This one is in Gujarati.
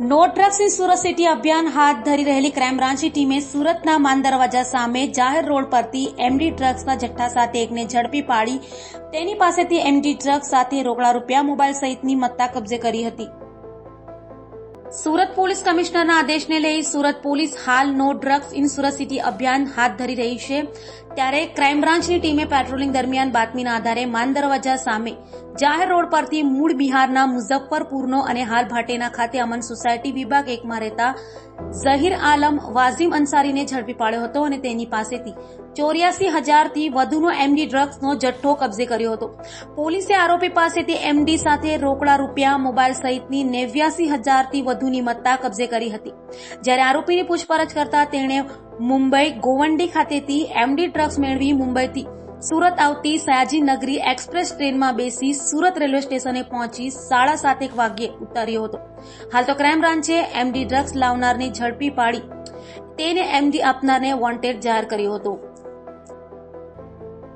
નો ડ્રગ્સ સુરત સિટી અભિયાન હાથ ધરી રહેલી ક્રાઇમ બ્રાન્ચની ટીમે સુરતના માન દરવાજા સામે જાહેર રોડ પરથી એમડી ડ્રગ્સના જથ્થા સાથે એકને ઝડપી પાડી તેની પાસેથી એમડી ડ્રગ્સ સાથે રોકડા રૂપિયા મોબાઈલ સહિતની મત્તા કબજે કરી હતી. સુરત પોલીસ કમિશનરના આદેશને લઈ સુરત પોલીસ હાલ no drugs in Surat city અભિયાન હાથ ધરી રહી છે. ત્યારે ક્રાઇમ બ્રાન્ચની ટીમે પેટ્રોલિંગ દરમિયાન બાતમીના આધારે માન સામે જાહેર રોડ પરથી મૂળ બિહારના મુઝફ્ફરપુરનો અને હાલ ભાટેના ખાતે અમન સોસાયટી વિભાગ એકમાં રહેતા ઝહીર આલમ વાઝિમ અંસારીને ઝડપી પાડ્યો હતો અને તેની પાસેથી ચોર્યાસી હજારથી વધુનો એમડી ડ્રગ્સનો જથ્થો કબજે કર્યો હતો. પોલીસે આરોપી પાસેથી એમડી સાથે રોકડા રૂપિયા, મોબાઈલ સહિતની નેવ્યાસી હજારથી વધુની મત્તા કબજે કરી હતી. જ્યારે આરોપીની પૂછપરછ કરતા તેણે મુંબઈ ગોવંડી ખાતેથી એમડી ડ્રગ્સ મેળવી મુંબઈથી. સુરત આવતી સયાજી નગરી એક્સપ્રેસ ટ્રેનમાં બેસી સુરત રેલવે સ્ટેશને પહોંચી સાડા સાતેક વાગ્યે ઉતાર્યો હતો. હાલ તો ક્રાઇમ બ્રાન્ચે એમડી ડ્રગ્સ લાવનારની ઝડપી પાડી. તેને એમડી આપનારને વોન્ટેડ જાહેર કર્યો હતો.